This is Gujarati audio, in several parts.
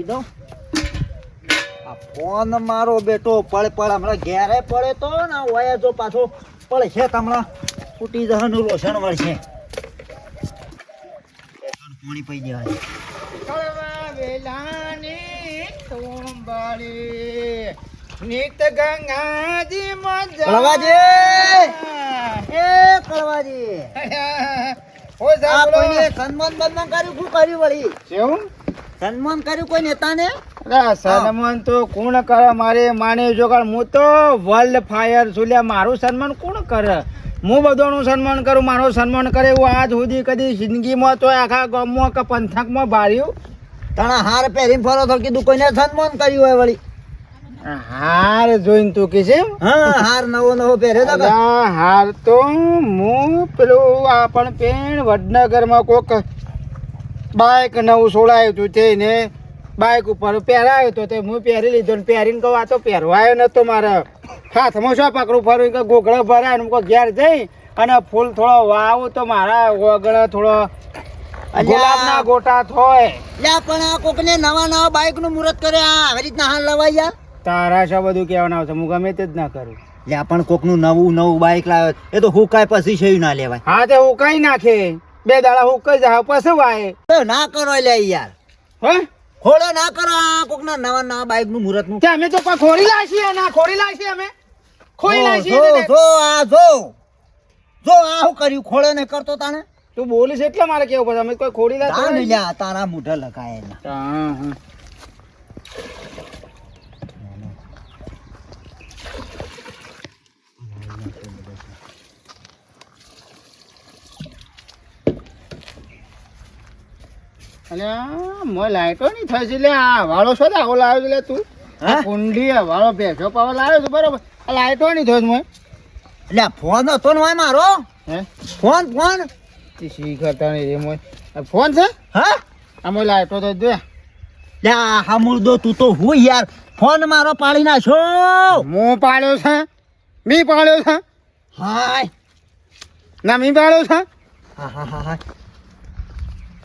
કરી દઉં. આ ફોન મારો બેટો પડે પડે હમણાં ઘેરે પડે તો ને ઓયા જો પાછો પડે છે હમણાં ફૂટી જવાનું રોશન વળશે પાણી પી દેવાય નિત ગંગાજી કળવાજી! એ કળવાજી ઓ આ સાંભળો કોઈને સન્માન કર્યું? શું કર્યું વળી? કેવું સન્માન કર્યું કોઈ નેતાને? અરે સન્માન તો કોણ કરે? મારે માને જોગાડ હું તો વર્લ્ડ ફાયર સુલ્યા મારું સન્માન કોણ કરે? હું બધાનું સન્માન કરું મારું સન્માન કરે એવું આજ સુધી કદી જિંદગીમાં તો આખા ગામમાં કે પંથકમાં બાર્યું? તણે હાર પહેરીને ફરો તો કીધું કોઈને સન્માન કર્યું હોય વળી. હાર જોઈને તું કે છે હા હાર નવો નવો પહેર્યો તો હાર તો હું પેલું આપણ પેણ વડનગરમાં કોક બાઇક નવું સોળાયું હતું તે ને બાઇક ઉપર પહેરાયો તો તે હું પહેરી લીધો ને પહેરીને કહું આ તો પહેરવાયો નતો મારે. હાથમાં શું પકડું ફરું? કે ગોગળો ભરાય ને ઘેર જઈ અને ફૂલ થોડો વાવ તો મારા ઓગળ થોડો ગુલાબના ગોટા થોય. લે પણ આ કોકને નવા નવા બાઇકનું મુહૂર્ત કરે આ આવી રીતના હાલ લવાયા તારા શું બધું કહેવાનું આવશે? હું ગમે તે જ ના કરું. લે પણ કોકનું નવું નવું બાઇક લાવે એ તો હુકાય પછી છે ના લેવાય. હા તે હું કઈ નાખે બે દાડા હું કઈ જાય પછી વાય તો ના કરો લે યાર. હે? ખોડો ના કરો આ કોકના નવા નવા બાઇકનું મુહૂર્તનું અમે તો કોઈ ખોરી લાવીએ ના ખોરી લાવીએ અમે? ખોઈ લાવીએ જો આ જો. જો આ શું કર્યું? ખોળે ને કરતો તાને તું બોલીશ એટલે મારે કેવું પડે? અમે કોઈ ખોડી લાવીએ તારા મુઢા લગાય હા હા. અલ્યા મોય લાઈટો નહીં થઈ છે. લે આ વાળો છો આવો લાવ્યો છે લે તું. હા? કુંડી આ વાળો ભેંસો પાવા લાવ્યો છે બરોબર. આ લાઈટો નહીં થઈ મોય. લ્યા ફોન હતો ને હોય મારો? હે? Phone phone? તે શીખતા નહીં રે મોય. ફોન છે? હા? આ મોય લાઈટો તો દે. હા મુર્દો તું તો હું યાર. ફોન મારો પાડી નાખ્યો હું પાડ્યો છે? મી પાડ્યો છે? હાય. ના મી પાડ્યો છે? હા હા હા હા.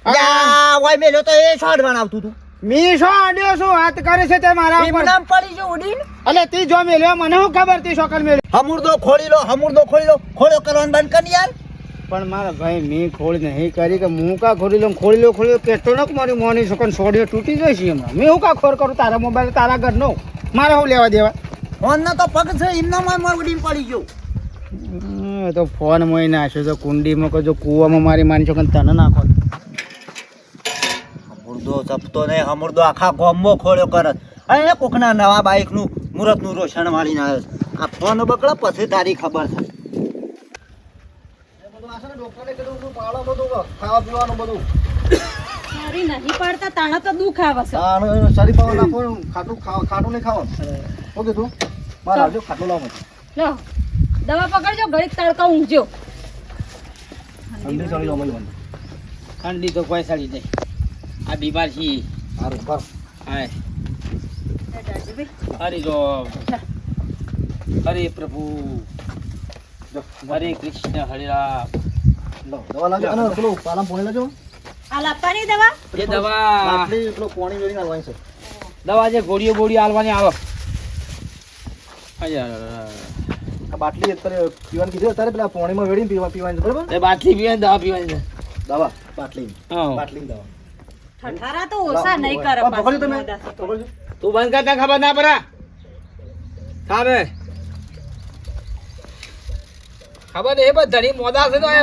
ઓય મેલ્યો તો એ શોર્ટ બનાવતું તું. મી શું આડ્યો શું વાત કરે છે તે મારા ઉપર? નામ પડી જો ઉડીને. અલે તી જો મેલ્યો મને શું ખબર તી છોકર મેલ્યો હમુરદો ખોલી લો હમુરદો ખોલી લો. ખોળો કરવાનું બંધ કર યાર. પણ મારા ભાઈ મેં ખોળ નહીં કરી કે હું કા ખોલી લઉં? ખોલી લો ખોલી લો. કેટલો નક મારી મોની છોકર સોડિયો તૂટી છે એમાં. મેં હું કા ખોર કરું? તારા મોબાઈલ તારા ઘરનો. મારે હું લેવા દેવા? ફોન ના તો પગ છે એમના માં ઉડીને પડી ગયો. તો ફોન મોય નાખ્યો તો કુંડીમાં કજો કૂવામાં મારી માની છોકર તને નાખો હમુરદો જપતો ને હમુરદો આખા ગોમમાં ખોળ્યો કરત અને કોકના નવા બાઈકનું મુહૂર્તનું રોશન વાળીને આવ્યો. આ ફોન બકડા પછી તારી ખબર થાય. ખાવા પીવાનું બધું. મારી નહીં પાડતા તાણા તો દુઃખ આવે છે. શરીર પાવા નાખો ખાટું ખાટું નહીં ખાવાનું. ઓકે તું મારે આવજો ખાટું લાવો. લો દવા પકડજો ઘડીક તડકા ઊંઘજો. ઠંડી ચડી જાવ મને ઠંડી તો કોઈ સાડી જાય આ બીમાર છી. સારું કર હાય. હરે જો. હરે પ્રભુ. હરે કૃષ્ણ હરે રામ. લો દવા લાગે ને પેલું પાલમ પોણી લાવજો. આ લાપવાની દવા? એ દવા. બાટલી પેલો પોણી જોઈને આવવાની છે. દવા જે ગોળીઓ ગોળીઓ આલવાની આવે. આ બાટલી અત્યારે પીવાની કીધી અત્યારે પેલા પોણીમાં વેડીને પીવા પીવાની છે બરાબર? એ બાટલી પીવાની દવા પીવાની દવા બાટલી હા. બાટલી દવા. ઠઠારા તો ઓછા નહીં કરે પકડજો તમે. તું બંધ કરતા ખબર ના પડે? ખાবে ખબર એ બધા ધણી મોદા છે તો એ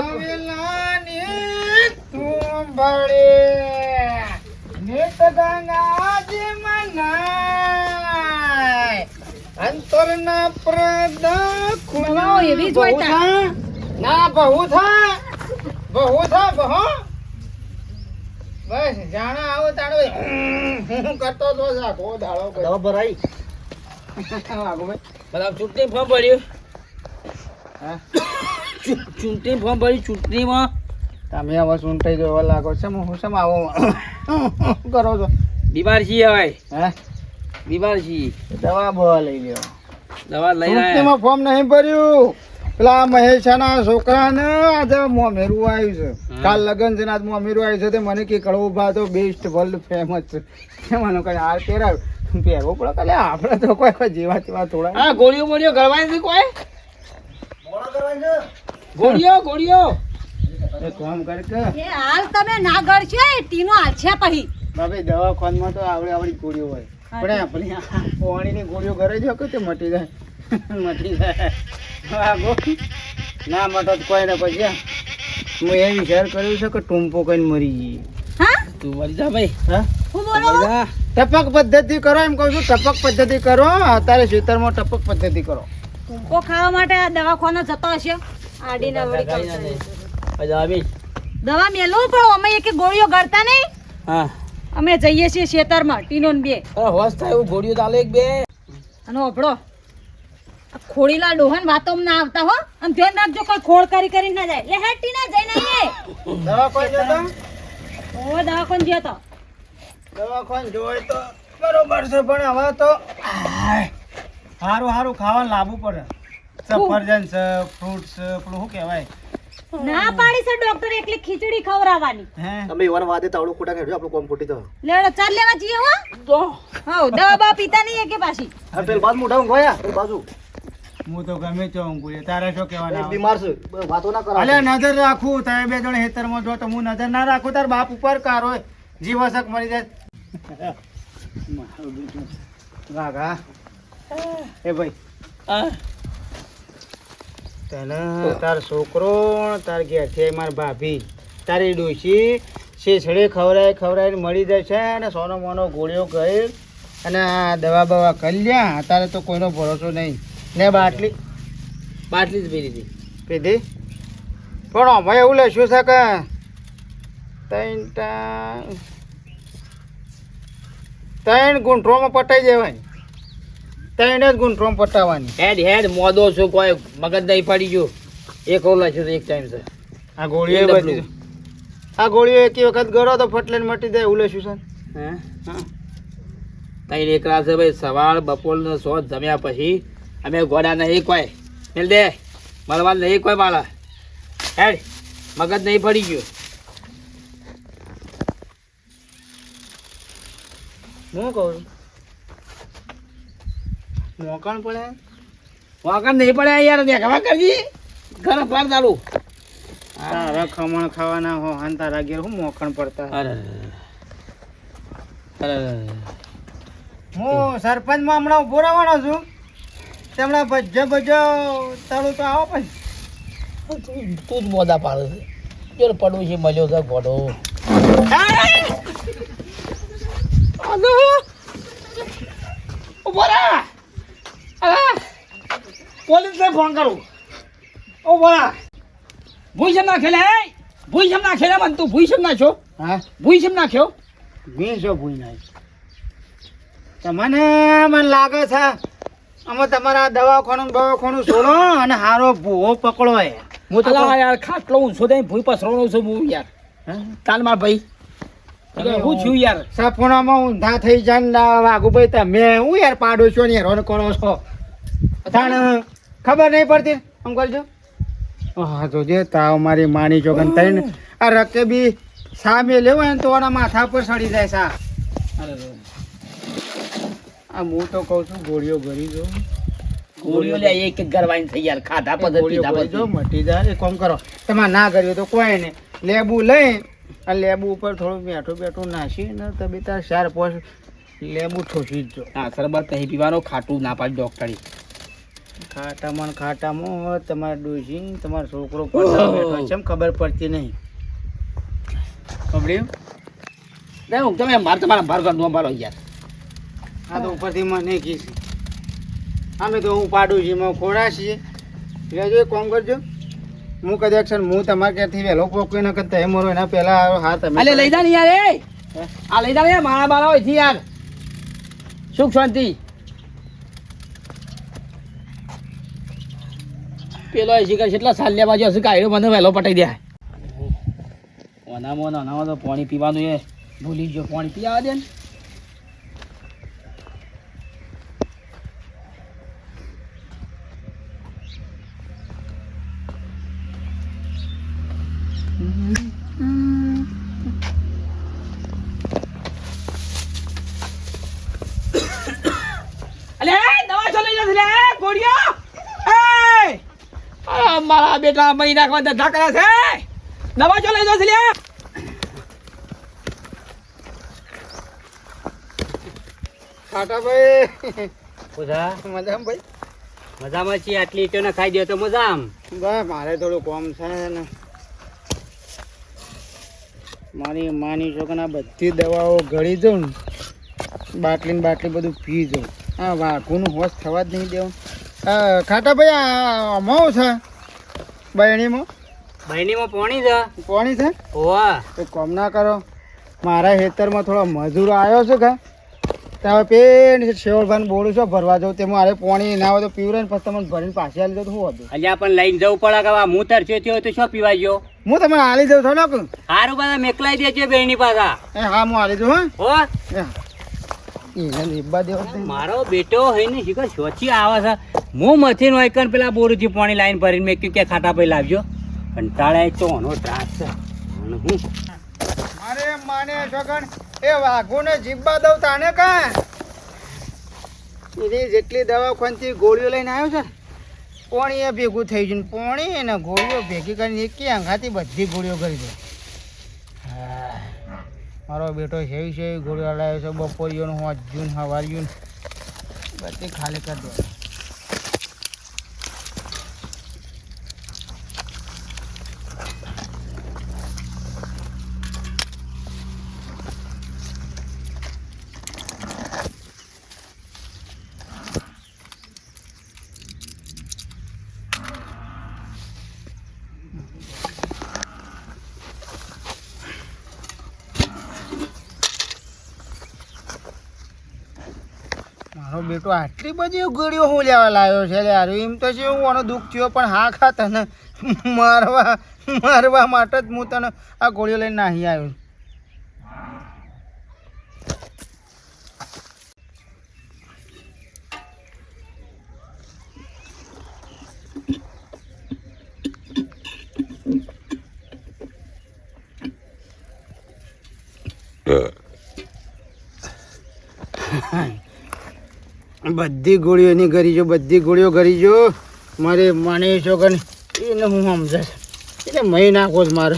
અંતરના પ્રદા દવાઓ એવી જ ના બહુ થા. બહુ થા બહુ. બસ જાણા આવો તાણો. હું કરતો તો આખો દાડો કર્યો. દવા ભાઈ. બધા ચૂંટણી ફોર્મ ભર્યું. ચૂંટણી ફોર્મ ભર્યું ચૂંટણીમાં. તમે હવે ચૂંટાઈ ગયો લાગો છે. હું શેમ આવો? કરો છો? બીમાર છીએ હવે. હે? બીમાર છીએ. દવા બવા લઈ લ્યો. દવા લઈ ચૂંટણીમાં ફોર્મ નહીં ભર્યું. પેલા મહેશાના છોકરાને આજે મોમેરું આવ્યું છે. કાલ લગન છે ને આજ મોમેરું આવ્યું છે તે મને કે કડવો ભા તો બેસ્ટ વર્લ્ડ ફેમસ છે. મને કઈ હાર પહેરાવ. પહેરવો પડે કાલે આપણે તો કોઈ કોઈ જેવા તેવા થોડા. હા ગોળીઓ મોળીઓ ગળવાની નથી કોઈ? ગોળીઓ ગોળીઓ. એ કોમ કર કે. એ હાલ તમે ના ગળશો એ ટીનો આછે છે પછી બાપે દવાખાનમાં તો આવડી આવડી ગોળીઓ હોય. પણ આપણી પોણીની ગોળીઓ ઘરે જો કે તે મટી જાય? મટી જાય. ના મતો કોઈ ને પછી. હું એ વિચાર કર્યો છે કે ટૂંપો કઈ મરી જઈએ. હા? તું મરી જા ભાઈ. હા? હું બોલો? ટપક પદ્ધતિ કરો એમ કહું છું ટપક પદ્ધતિ કરો. અત્યારે ખેતરમાં ટપક પદ્ધતિ કરો. ટૂંકો ખાવા માટે આ દવાખાનો જતો હશે. કાંઈ ના વળી પજાવી દવા મેલું પણ અમે એક ગોળીઓ ગળતા નહીં. હા. અમે જઈએ છીએ ખેતરમાં ટીનો બે. હોસ હોશ થાય એવું ગોળીઓ ચાલે એક બે. અને ઓભળો. ખોડીલા ડોહન વાતો ના આવતા હો. અને ધ્યાન રાખજો કોઈ ખોળ કરી કરી ના જાય. લે હેટી ના જઈ નહીં દવા કોઈ જતો ઓ દવાખાન જ્યો તો. દવાખાન જોય તો બરોબર છે પણ હવે તો હારું હારું ખાવાનું લાવવું પડે. સફરજન છે ફ્રૂટ છે પેલું શું કહેવાય? ના પાડી છે ડોક્ટર એકલી ખીચડી ખવડાવવાની. હે? તમે એવાના વાદે તાવડું ખોટા કાઢ્યું આપણું કોમ ખોટી તો લેડો ચાલ લેવા જઈએ હો. તો હા દવા બા પીતા નહીં કે પાછી. હા પેલ બાદ મોઢા ગયા બાજુ. હું તો ગમે તો ઊંઘું તારે શું કહેવાના બીમાર છે. વાતો ના અલે નજર રાખું તમે બે જણ હેતરમાં જો તો હું નજર ના રાખું. તાર બાપ ઉપર કાર હોય. જીવસક મરી જાય. વાઘા એ ભાઈ. તને તાર છોકરો તાર ઘેરથી છે માર ભાભી. તારી ડોશી શેછડે ખવડાય ખવડાવીને મળી જાય છે અને સોનો મોનો ગોળીઓ કરી અને આ દવા બવા કરી લ્યા. અત્યારે તો કોઈનો ભરોસો નહીં. ને બાટલી? બાટલી જ પી લીધી પીધી પણ અમે એવું લેશું છે કે ત્રણ ત્રણ ગુંઠરોમાં પટાઈ જવાની ત્રણ જ ગૂંઠોમાં પટાવવાની. હેડ હેડ મોદો છું કોઈ મગજ નહીં પડી ગયું. એક ઓલા છે એક ટાઈમ છે. આ ગોળીઓ બધી આ ગોળીઓ એક વખત ગળો તો ફટલે મટી જાય એવું લઈશું છે. હે? હા. તઈ એકરા છે ભાઈ સવાર બપોરનો શોધ જમ્યા પછી અમે ગોડા નહીં કોઈ. મેલ દે. મળવા નહીં કોઈ બાળા હેડ. મગજ નહીં પડી ગયું. હું કહું? મોકણ પડે? વાંકણ નહીં પડે યાર દેખાવા કરજી. ઘર પાર ચાલુ. તારા ખમણ ખાવાના હો અને તારા ઘેર હું મોકણ પડતા? અરે અરે હું સરપંચમાં હમણાં ઊભો રહેવાનો છું. તેમણે ભજ્જો ભજ્જો તારું તો આવો પછી. તું જ મોદા પાડે છે. જો પડોશી મળ્યો છે ગોડો. પોલીસને ફોન કરું. ઓ બોલા ભૂઈ શેમ નાખેલે ભૂઈ શેમ નાખેલે મને તું ભૂઈ શેમ નાખ્યો? હા? ભૂઈ શેમ નાખ્યો? મેં શું ભૂઈ નાખી તમને મને લાગે છે આમાં તમારા દવાખાનું દવાખાનું છોડો અને હારો ભૂવો પકડો એ. હું તો યાર ખાટલો ઊંચો થઈને ભૂઈ પસરવાનો છું હું યાર. તાલ માર ભાઈ. હું છું યાર. સપનામાં ઊંધા થઈ જાય ને વાઘુભાઈ તમે હું યાર પાડો છો ને હેરાન કરો છો? તાણ ખબર નહીં પડતી? આમ કરજો. હા તો જે તાવ મારી માની જોગન થઈને આ રકે બી સામે લેવો ને તો માથા પર સડી જાય સા. અરે આ હું તો કહું છું ગોળીઓ ભરી જો ગોળીઓ લે એક એક ગરવાઈન થઈ યાર ખાધા પદ્ધતિ પીધા બધું મટી જાય. એ કોમ કરો તમારે ના કર્યું તો કોઈ નહીં. લેબુ લઈ આ લેબુ ઉપર થોડું બેઠું બેઠું નાસી ને તમે તાર ચાર પોસ લેબુ ઠોસી જ જો હા સરબત નહીં પીવાનો ખાટું ના પાડી ડોક્ટરી. ખાટામાં ને ખાટામાં તમારે ડોસી તમારો છોકરો પણ એમ ખબર પડતી નહીં. હું તમે મારે તમારા ભાર ઘર મારો યાર આ તો ઉપરથી મને કીધી અમે તો હું પાડું છું એમાં ખોડા છીએ એટલે કામ કરજો. હું કદી એક્શન હું તમારા ક્યાંથી વહેલો પોકવી ન કરતા એમ એના પહેલા હા તમે અલે લઈ જા ને યાર એ! આ લઈ જા ને મારા બારા હોયથી યાર. સુખ શાંતિ. પેલો એ શીખર કેટલા સાલ લેવા જો હશે કાયરો મને વહેલો પટાઈ દે. ઓનામાં ને ઓનામાં તો પાણી પીવાનું એ ભૂલી ગયો પાણી પીવા દે ને અલે દવા છો લઈ જશે લે ગોળિયો એ આ મારા બેટા મહી નાખવા ધંધા કરે છે. નવા ચો લઈ જશે લે ખાટાભાઈ. પૂછા મજામાં ભાઈ? મજામાં છીએ આટલી ઈટો ને ખાઈ દો તો મજા આમ બસ મારે થોડું કોમ છે ને. મારી માની છોકરા બધી દવાઓ ગળી જાઉં ને બાટલી ને બાટલી બધું પી જાઉં આ વાઘુનું હોશ થવા જ નહીં દેવું. ખાટા ભાઈ આ અમાવ છે? બહેણીમાં બહેનીમાં પોણી છે. કોણી છે? તો કોમ ના કરો. મારા ખેતરમાં થોડો મજૂરો આવ્યો છે કે? ત્યાં પેન શેવલભાઈ બોલું છો ભરવા જાઉં. તે મારે પાણી ના હોય તો પીવરે ને પછી તમને ભરીને પાછી આવી જાવ તો શું હતું? અલ્યા પણ લઈને જવું પડે કે હું તરસ્યો થયો તો શું પીવા ગયો? હું તમને હાલી જાઉં થોડો ને સારું બધા મેકલાઈ દેજો બહેની પાછા. એ હા હું હાલી જાઉં હો. મારો બેટો હોય ને શીખર શોચી આવે છે. હું મથી નો એકન પેલા બોરુથી પાણી લાઈન ભરીને મેં કે ખાટા પૈ લાવજો. કંટાળે ચોનો ત્રાસ છે. હું? મારે માને છોકણ એ વાઘોને જીબ્બા દઉં તાને કાં એની જેટલી દવા ખોનથી ગોળીઓ લઈને આવ્યો છે પોણી એ ભેગું થઈ ગયું પોણી અને ગોળીઓ ભેગી કરીને એકી આંખાથી બધી ગોળીઓ કરી દે. મારો બેટો સેવી છે ગોળીઓ લાવ્યો છે, બપોરિયોનું હોજ્યું હવાર્યું બધી ખાલી કરી દે મારો બેટો આટલી બધી ગોળીઓ હું લેવા લાવ્યો છે યાર એમ તો છે હું આનો દુઃખ થયો, પણ હા ખા તને. મારવા મારવા માટે જ હું તને આ ગોળીઓ લઈને નાહી આવ્યો બધી ગોળીઓની ગરીજો બધી ગોળીઓ કરી જો. મારે માને છોકરાને એને હું સમજે એટલે મહી નાખો જ મારે.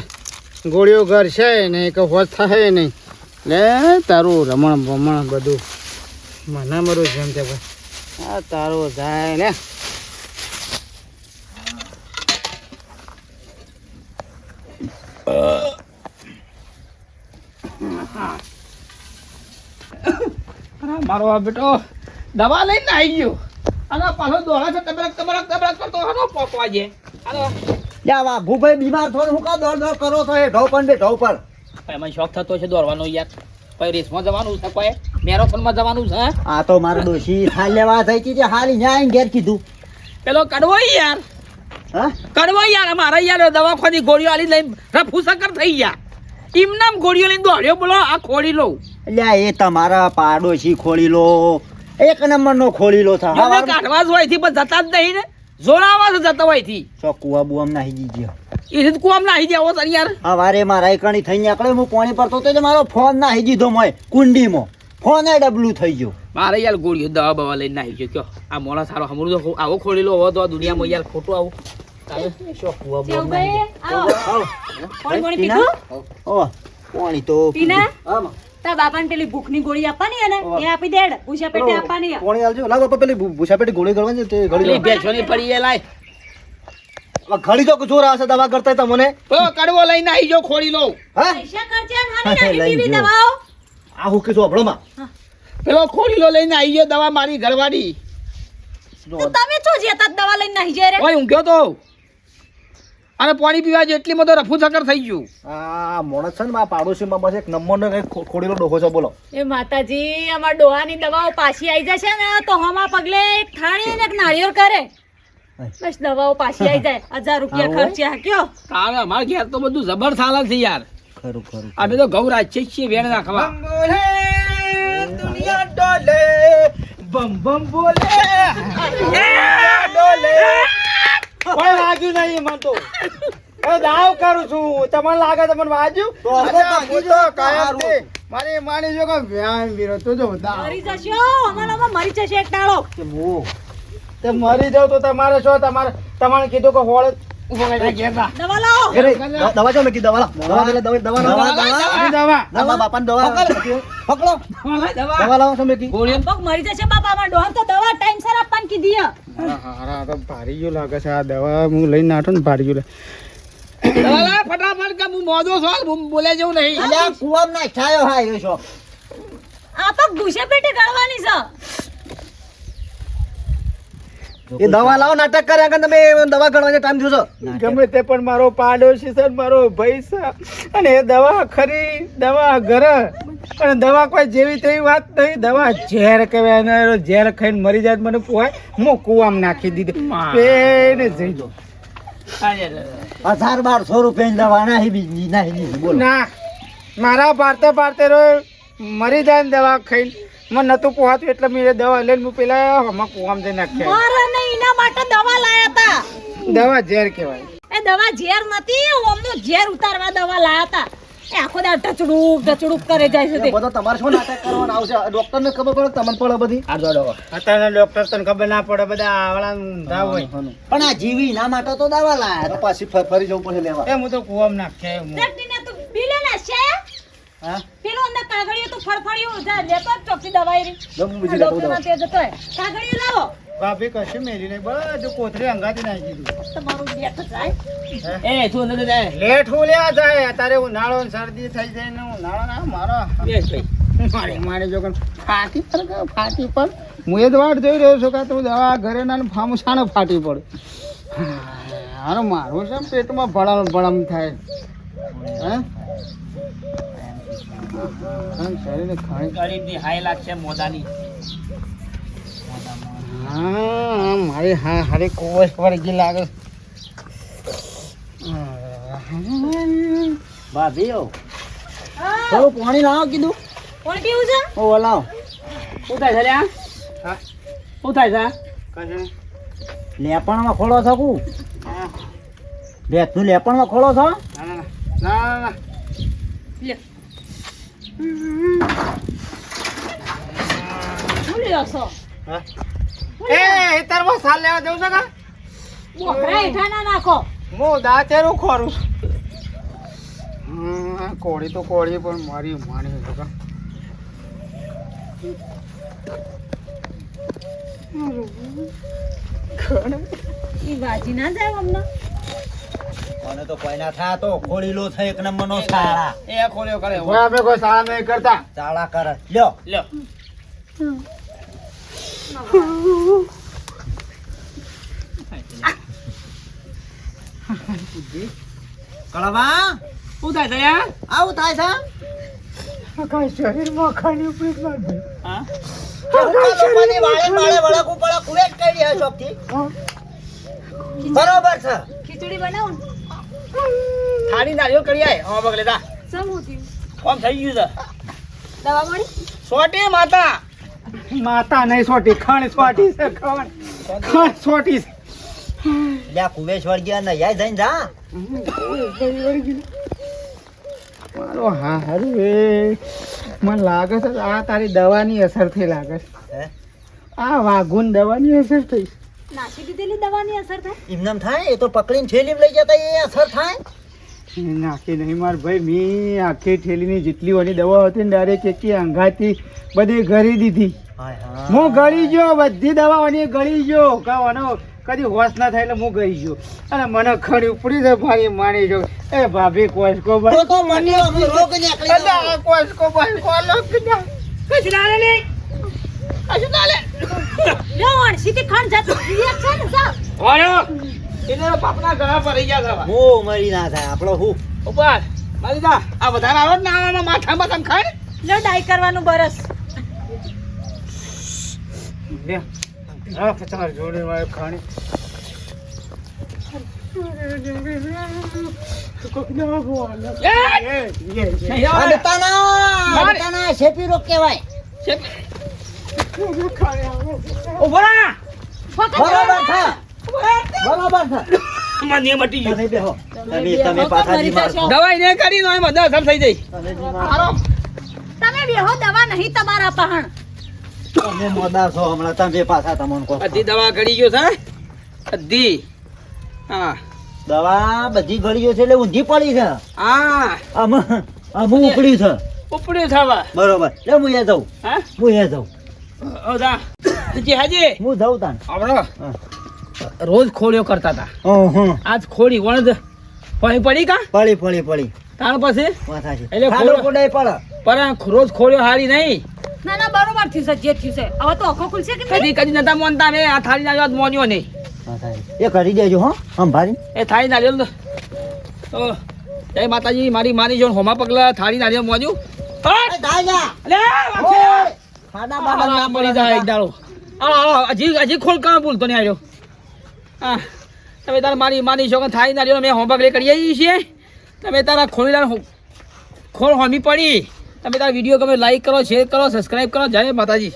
ગોળીઓ ઘર છે નહીં કે હોત થાય નહીં. લે, તારું રમણ ભમણ બધું. મને મારું જેમ છે ભાઈ. આ તારું જાય ને. મારો આ બેટો. દવા લઈને આવી ગયો. અને પાછો દોડા છે તબરક તબરક તબરક કરતો હતો પોકવા જે હાલો ભૂભાઈ બીમાર થયો હું કા દોડ દોડ કરો તો એ ઢો પણ બે ઢો પર? એમાં શોખ થતો છે દોડવાનો યાર. કોઈ રેસમાં જવાનું છે કોઈ? મેરેથોનમાં જવાનું છે આ તો મારો દોશી હાલ લેવા થઈ ગઈ છે હાલ અહીંયા આવીને ઘેર કીધું. પેલો કડવો યાર. હા? કડવો યાર મારા યાર દવાખાની ગોળીઓ આલી લઈને રફુસકર થઈ ગયા. ઇમનામ ગોળીઓ લઈને દોડ્યો બોલો આ ખોળી લઉં. અલ્યા એ તમારા પાડોશી ખોળી લો. એક નંબર નો ખોલી લો થા હવે કાઢવા હોયથી પણ જતા જ નહીં ને. જોડાવા જ જતા હોયથી ચો કુવા બુઆમ નાહી જીજ્યો એ જ કુવામ નાહી જાવો સર યાર. સવારે મારા એકણી થઈ આકડે હું પાણી પર તો મારો ફોન નાહી દીધો મોય કુંડીમાં. ફોન એ ડબલું થઈ ગયો. મારે યાર ગોળીઓ દવા બવા લઈને નાહી ગયો. કયો આ મોણા સારો હમરું તો આવો ખોલી લો હોવો તો આ દુનિયામાં યાર ખોટું આવું. તારે શો કુવા બુઆમ ચૌભાઈ, આવો. આવો. પાણી પાણી ટીના? પીધું? ઓ પાણી તો ટીના? પીધું. આમાં. તારા બાપાને પેલી ભૂખની ગોળી આપવાની હે એ આપી દેડ ભૂસા પેટે આપવાની. હે. આલજો લાવો બાપા પેલી ભૂસાપેટી ગોળી ગળવાની તે ગળી પેલી પડી એ લાય. ઘડી તો જોર આવશે દવા કરતા તમને તો કડવો લઈને આવી જો ખોડી લો હા? પૈસા ખર્ચે નાની નાની લઈ પીવી ગયો. દવાઓ. આ હું કીધું આપણોમાં પેલો ખોડી લો લઈને આવી ગયો દવા મારી ઘરવાળી. તો તમે છો જેતા દવા લઈને આવી જાય રે? ઓય ઊંઘ્યો તો? અને પાણી પીવા જેટલી બધો રફુ ચક્કર થઈ ગયું. આ મોણસ છે ને મારા પાડોશીમાં બસ એક નંબરનો કંઈક ખો- ખોડીલો ડોહો છે બોલો. એ માતાજી અમાર ડોહાની દવાઓ પાછી આવી જશે ને તો હમા પગલે એક થાળી ને એક નાળિયેર કરે. બસ દવાઓ પાછી આવી જાય. હજાર રૂપિયા. ખર્ચ્યા કયો તારે અમારે ઘેર તો બધું જબર ચાલે છે યાર. ખરું ખરું અમે તો ઘઉં રાજ્ય છીએ વેણ નાખવા દુનિયા ડોલે બમ બમ બોલે ડોલે. કોઈ વાગ્યું નહીં મને તો. દાવ કરું છું. તમને લાગે તમને વાજ્યું તો કાયમ. મારી માની જો કે વ્યાયામ વીરો તું જો દાવ. મરી જશો. અમારામાં મરી જશે એક ટાળો તે મરી જાવ તો તમારે શું? તમારે તમારે કીધું કે હોળ દવા લાવો. દવા જો મેકી દવા લાવ. દવા દવા દવા દવા દવા દવા બાપાને દવા પકડો. દવા લાવો. છો મેકી પગ મરી જશે બાપા અમાર ડોહન તો દવા ટાઈમસર આપવાની કીધી હે. આ તો ભારી ગયું લાગે છે. આ દવા હું લઈને નાઠો ને ભારી ગયું લાગે. દવાલા ફટાફટ કે હું મોજો છું બોલે જેવું નહીં. અલ્યા કુવામ ના છાયો હા છો. આ તો ગુસ્સે પેટે ગળવાની છે. એ દવા લાવો નાટક કર્યા કે તમે દવા ગણવાનો ટાઈમ જોશો ગમે તે પણ મારો પાડોશી છે મારો ભાઈ છે. અને એ દવા ખરી દવા ઘર. અને દવા કોઈ જેવી તેવી વાત નહીં દવા ઝેર કહેવાય. અને ઝેર ખાઈને મરી જાય મને પોહાય. હું કુવામાં નાખી દીધી. પેને જઈ દો હજાર બારસો રૂપિયાની દવા નાહી બીજી નાહી ના. મારા પારતે પારતે રોય મરી જાય ને દવા ખાઈને. મને નતું પોહાતું એટલે મેં દવા લઈને હું પેલા હમણાં કુવામ જઈ નાખ્યા. મારે નહીં એના માટે દવા લાયા હતા. દવા ઝેર કહેવાય. એ દવા ઝેર નથી ઓમનું ઝેર ઉતારવા દવા લાયા હતા. એ આખો દાડ ટચડુક ટચડુક કરે જાય છે બધો તમારે શું નાટક કરવાનું આવશે? ડોક્ટર ને ખબર પડે તમને પડે બધી? આ દવા અત્યારે ડોક્ટર તને ખબર ના પડે બધા આવળા ઊંધા હોય. પણ આ જીવી ના માટે તો દવા લાયા પાછી ફ- ફરી જવું પડે લેવા. એ હું તો કુવામ નાખ્યા હું. તું લે ને છે હા? પેલો અંદર કાગળિયું તું ફળફળ્યું જા લેતો જ ચોકસી દવાઈ રી. જો હું બીજી ડોક્ટરના દવા. જતો હોય. કાગળિયું લાવો. ભાભી કશું મેલી નહીં બધું કોથળી અંગાથી નાખી દીધું. તમારું લેટ જાય એ તું અંદર જાય. લેટ હું લ્યા જાય. અત્યારે ઉનાળો શરદી થઈ જાય ને ઉનાળો ના મારો બેસ ભાઈ મારી મારી જો ફાટી પર ફાટી પર. હું એ જ વાટ જોઈ રહ્યો છું કે તું દવા ઘરે ના ફામ ફાટી પડે. હારો મારું છે પેટમાં ભળમ ભળમ થાય. હે? ગરીબની હાય લાગશે મોદાની હા મારી હા હારી કોવસ વળગી લાગે. ભાભી થોડું પાણી લાવો કીધું. કોણ પીવું છે? ઓ લાવો શું થાય છે લ્યા? હા. શું થાય છે? લેપણમાં ખોળો છો કુ? તું લેપણમાં ખોળો છો? ના ના ના. ના ના લે શું લ્યો છો એ હેતરમાં સાલ લેવા દેવું છે કા? બોકરા હેઠા ના નાખો. હું દાંતેરું ખોરું છું. હમ, કોળી તો કોળી પણ મારી માણી કા. ઈ વાજી ના જાય અમને? મને તો કોઈ ના થા તો ખોળીલો થઈ એક નંબરનો સાળા. એ ખોલ્યો કરે હવે આપણે કોઈ સાળા નહીં કરતા. સાળા કરે. લ્યો. લ્યો. કળવા? શું થાય છે આવું થાય છે? કાંઈ શરીરમાં ખાલી ઉપરી થાય. હા? હુકા લોકોની વાળે વાળે વળગ ઉપર કુવેટ કરી હે. બરોબર છે. ખીચડી બનાવો થાળી નાળિયેર કરી આય. હા બગલે તા સમ હોતી થઈ ગયું છે? દવા મળી સોટી માતા. માતા નહીં સોટી. ખણ સોટી છે ખણ. ખણ સોટી છે. લ્યા કુવેશ વળગ્યા ને યાય જઈને જા. મારો હા હારું એ મને લાગે છે આ તારી દવાની અસર થઈ લાગે છે. આ વાઘુન દવાની અસર થઈ નાખી દીધેલી દવાની અસર થાય? એમનામ થાય? એ તો પકડીને થેલીમાં લઈ જતા એ અસર થાય? નાખી નહીં માર ભાઈ મેં આખી થેલીની જેટલી વાની દવા હતી ને ડાયરેક્ટ એકી અંગાતી બધી ગળી દીધી. હું ગળી ગયો બધી દવાઓની ગળી ગયો. કાવાનો કદી હોશ ના થાય એટલે હું ગઈ ગયો. અને મને ખડી ઉપડી છે મારી માની જો એ ભાભી કોસકો ભાઈ. તો મને રોગ નીકળી ગયો. કોસકો ભાઈ કોલો ના? લે. કશું ના લે. લો સીધી ખાણ જાત છે ને સાહેબ વાળો એટલે પાપના ગળા પર ગયા છે હું મરી ના થાય આપણો હું ઉપર મારી દા આ વધારે આવે ને આવામાં માથામાં તમ ખાય? લો ડાઈ કરવાનું બરસ. લે આ પચાર જોડે વાળે ખાણી. કોક ના બોલે એ! એ એ. નહીં આ આવે. બેટાના મારે. બેટાના શેપી રોગ કહેવાય. રહો. બરોબર છે. બરોબર છે. મને મટી ગયું. તમે બેહો. તમે તમે પાછા મરી મારો દવાઈ ને કરી નો એમાં બધા અસર થઈ જઈ તમે બેહો દવા નહીં તમારા પહાણ. તમે મોદા છો હમણાં. તમે પાછા તમને કહો અધી દવા કરી ગયો છે અધી. હા. દવા બધી ગળીઓ છે એટલે ઊંધી પડી છે. હા. આમ આમ ઉપડી છે. ઉપડ્યું થવા બરોબર. લે હું એ જાઉં. હા? હું એ જાઉં. ઓ જા હાજી હાજી. હું જાઉં તાન. આવડો. રોજ ખોળ્યો કરતા હતા. આજ ખોળી વણદ પડી પડી કા? પડી પડી પડી. તાર પછી? એટલે પર રોજ ખોળ્યો હારી નહીં. ના ના બરોબર થયું છે જે થયું છે. હવે તો આંખો ખુલશે કે કદી કદી નતા મોનતા મેં આ થાળી ના મોન્યો નહીં. એ કરી દેજો હો. સંભાળી એ થાળી ના તો જય માતાજી મારી માની જો હોમા પગલા થાળી મોન્યું! અલે, વાંચે. ખાડા બાડા ના પડી જાય એક દાડો. આ, હજી હજી ખોલ કાં ભૂલતો નહીં આવ્યો. હા તમે તારા મારી મારી છો થાય ના રહ્યો મેં હોમ લે કરી આવી છીએ તમે તારા ખોલીલા ખોલ હોમી પડી. તમે તારા વીડિયો ગમે લાઈક કરો શેર કરો સબસ્ક્રાઈબ કરો. જય માતાજી.